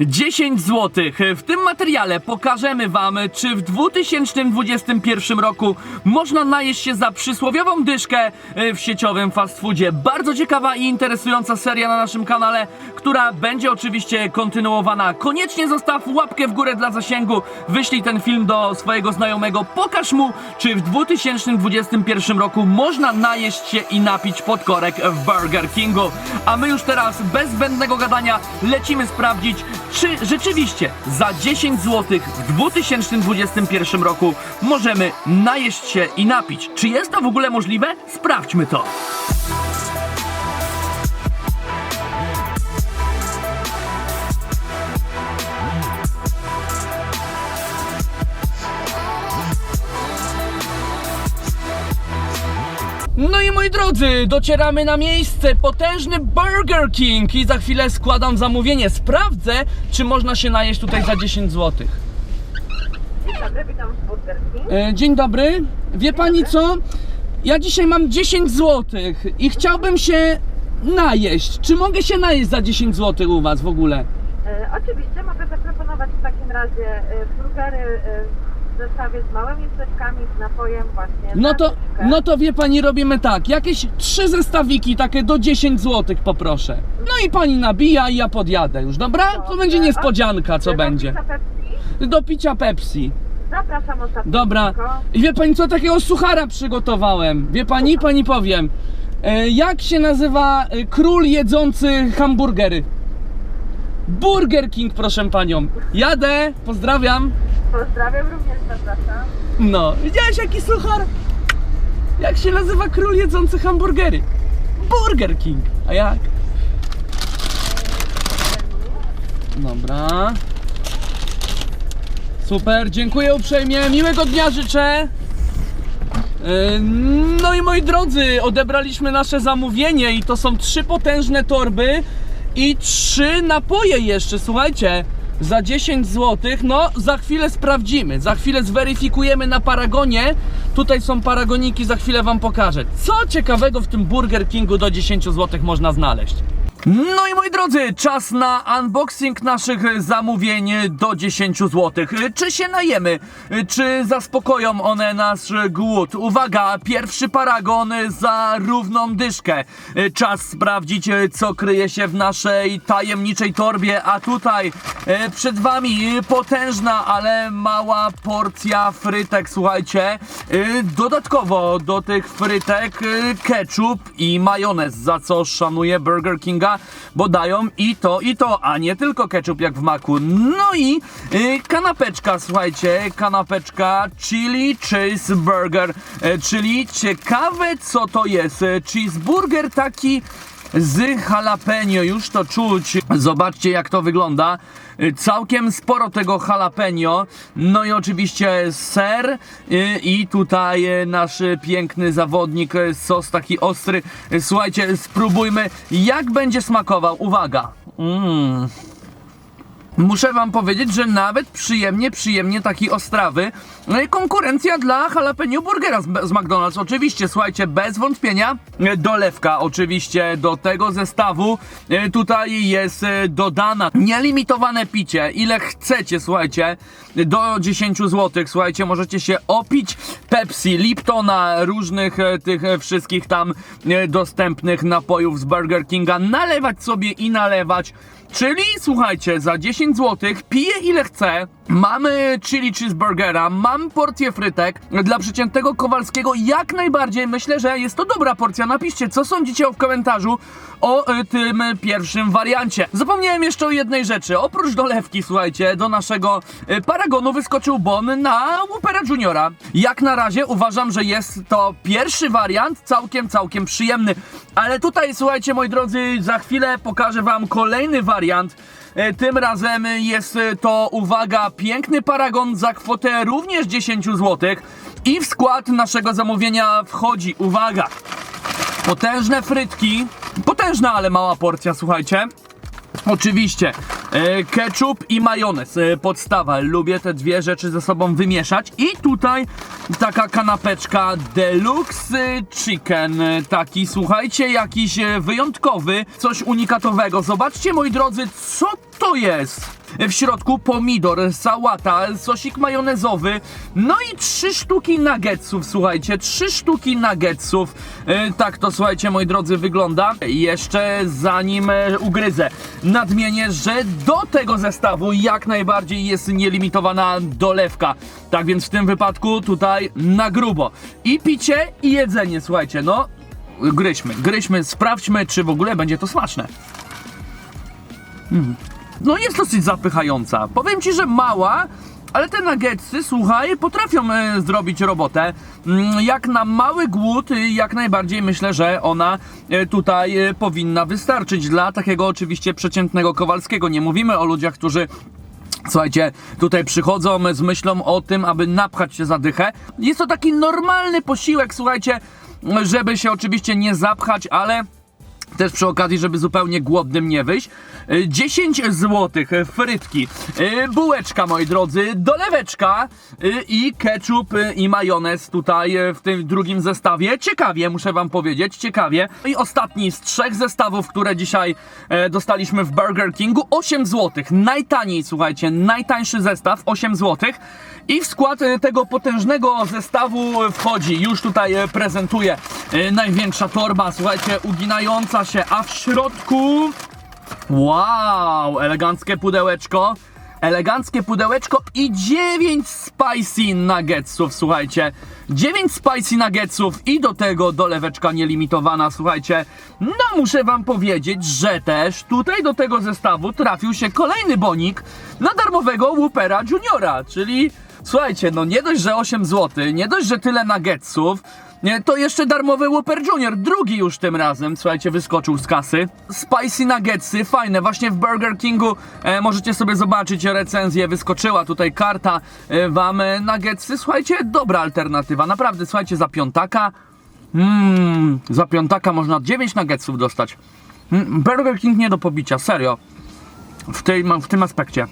10 zł. W tym materiale pokażemy Wam, czy w 2021 roku można najeść się za przysłowiową dyszkę e, w sieciowym fast foodzie. Bardzo ciekawa i interesująca seria na naszym kanale, która będzie oczywiście kontynuowana. Koniecznie zostaw łapkę w górę dla zasięgu, wyślij ten film do swojego znajomego, pokaż mu, czy w 2021 roku można najeść się i napić pod korek w Burger Kingu. A my już teraz, bez zbędnego gadania, lecimy sprawdzić, czy rzeczywiście za 10 zł w 2021 roku możemy najeść się i napić. Czy jest to w ogóle możliwe? Sprawdźmy to. Moi drodzy, docieramy na miejsce, potężny Burger King i za chwilę składam zamówienie. Sprawdzę, czy można się najeść tutaj za 10 zł. Dzień dobry, witam w Burger King. E, dzień dobry. Wie pani co? Ja dzisiaj mam 10 zł i chciałbym się najeść. Czy mogę się najeść za 10 zł u was w ogóle? E, oczywiście mogę zaproponować w takim razie e, burgery e, w zestawie z małymi pleczkami, z napojem właśnie. No to, no to wie pani, robimy tak. Jakieś trzy zestawiki takie do 10 zł poproszę. No i pani nabija i ja podjadę już, dobra? To będzie niespodzianka, co Do będzie. Do picia Pepsi. Zapraszam ostatnio. Dobra. I wie pani co, takiego suchara przygotowałem. Wie pani, pani powiem. E, jak się nazywa e, król jedzący hamburgery? Burger King, proszę panią. Jadę, pozdrawiam. Pozdrawiam również, zapraszam. No, widziałeś jaki suchar? Jak się nazywa król jedzący hamburgery? Burger King. A jak? Dobra. Super, dziękuję uprzejmie. Miłego dnia życzę. Yy, No i moi drodzy, odebraliśmy nasze zamówienie i to są trzy potężne torby i trzy napoje jeszcze, słuchajcie, za 10 zł. No, za chwilę sprawdzimy, za chwilę zweryfikujemy na Paragonie. Tutaj są paragoniki, za chwilę wam pokażę. Co ciekawego w tym Burger Kingu do 10 zł można znaleźć? No i moi drodzy, czas na unboxing naszych zamówień do 10 zł. Czy się najemy? Czy zaspokoją one nasz głód? Uwaga, pierwszy paragon za równą dyszkę. Czas sprawdzić, co kryje się w naszej tajemniczej torbie, a tutaj e, przed wami potężna, ale mała porcja frytek, słuchajcie. E, Dodatkowo do tych frytek e, ketchup i majonez, za co szanuję Burger Kinga, bo dają i to, i to, a nie tylko ketchup jak w maku. No i y, kanapeczka, słuchajcie, kanapeczka chili cheeseburger, y, czyli ciekawe co to jest. Y, Cheeseburger taki z jalapeno, już to czuć. Zobaczcie jak to wygląda. Całkiem sporo tego jalapeno. No i oczywiście ser y, i tutaj nasz piękny zawodnik, sos taki ostry. Słuchajcie, spróbujmy jak będzie smakował. Uwaga. Mmm. Muszę wam powiedzieć, że nawet przyjemnie, przyjemnie taki ostrawy. No i konkurencja dla jalapeno burgera z, z McDonald's. Oczywiście, słuchajcie, bez wątpienia. E, Dolewka oczywiście do tego zestawu. E, Tutaj jest e, dodana nielimitowane picie. Ile chcecie, słuchajcie, do 10 zł. Słuchajcie, możecie się opić Pepsi, Liptona, różnych tych wszystkich tam dostępnych napojów z Burger Kinga. Nalewać sobie i nalewać. Czyli słuchajcie, za 10 zł piję ile chcę. Mamy chili cheeseburgera, mam porcję frytek. Dla przeciętnego Kowalskiego jak najbardziej myślę, że jest to dobra porcja. Napiszcie, co sądzicie w komentarzu o y, tym pierwszym wariancie. Zapomniałem jeszcze o jednej rzeczy. Oprócz dolewki, słuchajcie, do naszego y, paragonu wyskoczył bon na Whoopera Juniora. Jak na razie uważam, że jest to pierwszy wariant, całkiem, całkiem przyjemny. Ale tutaj, słuchajcie, moi drodzy, za chwilę pokażę wam kolejny wariant. E, Tym razem jest e, to, uwaga, piękny paragon za kwotę również 10 zł. I w skład naszego zamówienia wchodzi, uwaga, potężne frytki. Potężna, ale mała porcja, słuchajcie. Oczywiście, ketchup i majonez, e, podstawa. Lubię te dwie rzeczy ze sobą wymieszać. I tutaj taka kanapeczka deluxe chicken. e, Taki, słuchajcie, jakiś e, wyjątkowy, coś unikatowego. Zobaczcie, moi drodzy, co to jest? W środku pomidor, sałata, sosik majonezowy, no i trzy sztuki nuggetsów, słuchajcie, trzy sztuki nuggetsów. E, tak to, słuchajcie, moi drodzy, wygląda. Jeszcze zanim e, ugryzę, nadmienię, że do tego zestawu jak najbardziej jest nielimitowana dolewka. Tak więc w tym wypadku tutaj na grubo. I picie, i jedzenie, słuchajcie, no gryźmy, gryźmy, sprawdźmy, czy w ogóle będzie to smaczne. No jest dosyć zapychająca. Powiem ci, że mała, ale te nuggetsy, słuchaj, potrafią e, zrobić robotę. Mm, Jak na mały głód, y, jak najbardziej myślę, że ona e, tutaj e, powinna wystarczyć dla takiego oczywiście przeciętnego Kowalskiego. Nie mówimy o ludziach, którzy Słuchajcie, tutaj przychodzą z myślą o tym, aby napchać się za dychę. Jest to taki normalny posiłek, słuchajcie, żeby się oczywiście nie zapchać, ale też przy okazji, żeby zupełnie głodnym nie wyjść. Y, 10 zł, frytki, y, bułeczka, moi drodzy, doleweczka i ketchup i majonez tutaj w tym drugim zestawie. Ciekawie, muszę wam powiedzieć, ciekawie. I ostatni z trzech zestawów, które dzisiaj e, dostaliśmy w Burger Kingu, 8 zł. Najtaniej, słuchajcie, najtańszy zestaw, 8 zł. I w skład e, tego potężnego zestawu wchodzi, już tutaj e, prezentuję, e, największa torba, słuchajcie, uginająca się, a w środku... Wow, eleganckie pudełeczko. Eleganckie pudełeczko i 9 spicy nuggetsów, słuchajcie. 9 spicy nuggetsów i do tego doleweczka nielimitowana, słuchajcie. No muszę wam powiedzieć, że też tutaj do tego zestawu trafił się kolejny bonik na darmowego Whoopera Juniora, czyli słuchajcie, no nie dość, że 8 zł, nie dość, że tyle nuggetsów, nie, to jeszcze darmowy Whopper Junior, drugi już tym razem, słuchajcie, wyskoczył z kasy. Spicy nuggetsy, fajne, właśnie w Burger Kingu e, możecie sobie zobaczyć recenzję, wyskoczyła tutaj karta e, wam e, nuggetsy, słuchajcie, dobra alternatywa, naprawdę, słuchajcie, za piątaka, mmm, za piątaka można 9 nuggetsów dostać. Mm, Burger King nie do pobicia, serio, w, tej, w tym aspekcie.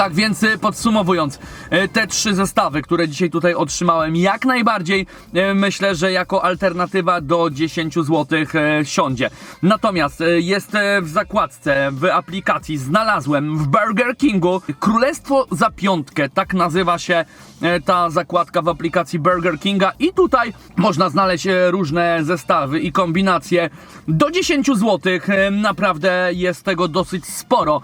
Tak więc y, podsumowując, y, te trzy zestawy, które dzisiaj tutaj otrzymałem, jak najbardziej y, myślę, że jako alternatywa do 10 zł siądzie. Natomiast jest w zakładce, w aplikacji znalazłem w Burger Kingu Królestwo za piątkę, tak nazywa się ta zakładka w aplikacji Burger Kinga i tutaj można znaleźć różne zestawy i kombinacje do 10 zł. Naprawdę jest tego dosyć sporo.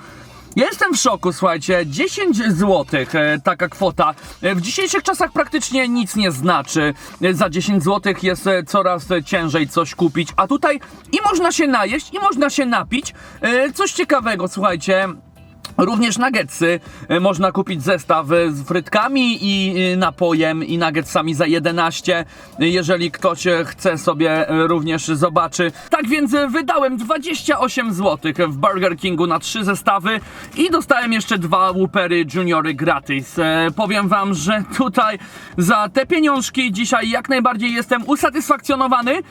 Jestem w szoku, słuchajcie, 10 zł e, taka kwota. E, W dzisiejszych czasach praktycznie nic nie znaczy. E, Za 10 zł jest coraz ciężej coś kupić, a tutaj i można się najeść, i można się napić. Coś ciekawego, słuchajcie. Również nuggetsy. E, Można kupić zestaw e, z frytkami i e, napojem i nuggetsami za 11. e, Jeżeli ktoś chce sobie również zobaczy. Tak więc wydałem 28 zł w Burger Kingu na trzy zestawy i dostałem jeszcze dwa Whoppery Juniory gratis. Powiem wam, że tutaj za te pieniążki dzisiaj jak najbardziej jestem usatysfakcjonowany.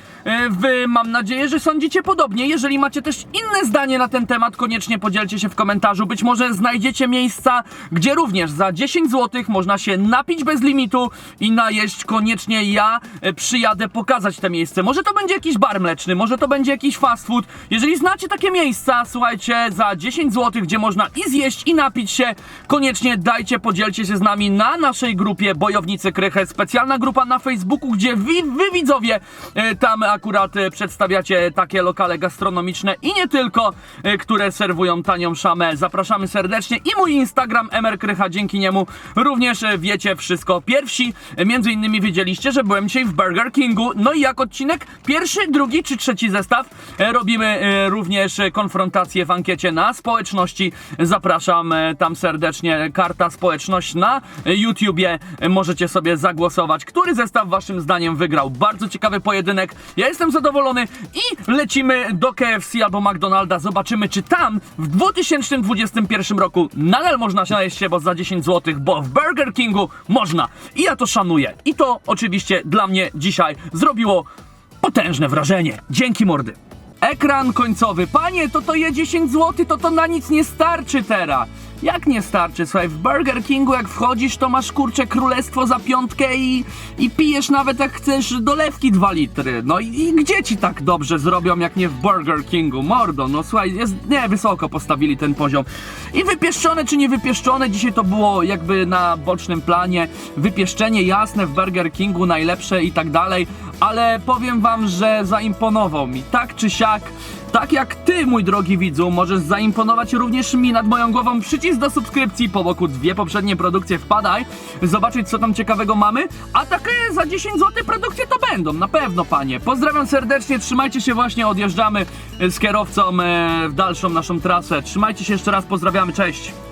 Wy mam nadzieję, że sądzicie podobnie. Jeżeli macie też inne zdanie na ten temat, koniecznie podzielcie się w komentarzu. Być może znajdziecie miejsca, gdzie również za 10 zł można się napić bez limitu i najeść. Koniecznie ja e, przyjadę pokazać te miejsce. Może to będzie jakiś bar mleczny, może to będzie jakiś fast food. Jeżeli znacie takie miejsca, słuchajcie, za 10 zł, gdzie można i zjeść, i napić się, koniecznie dajcie, podzielcie się z nami na naszej grupie Bojownicy Krychę. Specjalna grupa na Facebooku, gdzie wy, wy widzowie e, tam akurat e, przedstawiacie takie lokale gastronomiczne i nie tylko, które serwują tanią szamę. Zapraszamy serdecznie i mój Instagram Emer Krycha, dzięki niemu również e, wiecie wszystko. Pierwsi, e, między innymi wiedzieliście, że byłem dzisiaj w Burger Kingu. No i jak odcinek pierwszy, drugi czy trzeci zestaw e, robimy również konfrontację w ankiecie na społeczności. Zapraszam tam serdecznie. Karta społeczność na YouTubie. Możecie sobie zagłosować, który zestaw waszym zdaniem wygrał. Bardzo ciekawy pojedynek. Ja jestem zadowolony i lecimy do KFC albo McDonalda. Zobaczymy, czy tam w 2021 roku nadal można się najeść się, bo za 10 zł, bo w Burger Kingu można. I ja to szanuję. I to oczywiście dla mnie dzisiaj zrobiło potężne wrażenie. Dzięki mordy. Ekran końcowy. Panie, to to je 10 zł, to to na nic nie starczy teraz. Jak nie starczy? Słuchaj, w Burger Kingu jak wchodzisz, to masz kurcze królestwo za piątkę i, i pijesz nawet jak chcesz dolewki 2 litry. No i, i gdzie ci tak dobrze zrobią, jak nie w Burger Kingu? Mordo, no słuchaj, jest, nie, wysoko postawili ten poziom. I wypieszczone czy nie wypieszczone, dzisiaj to było jakby na bocznym planie. Wypieszczenie jasne w Burger Kingu, najlepsze i tak dalej, ale powiem wam, że zaimponował mi. Tak czy siak, tak jak ty, mój drogi widzu, możesz zaimponować również mi nad moją głową przycisk do subskrypcji, po boku dwie poprzednie produkcje wpadaj, zobaczyć co tam ciekawego mamy, a takie za 10 zł produkcje to będą, na pewno panie. Pozdrawiam serdecznie, trzymajcie się właśnie, odjeżdżamy e, z kierowcą e, w dalszą naszą trasę. Trzymajcie się jeszcze raz, pozdrawiamy, cześć!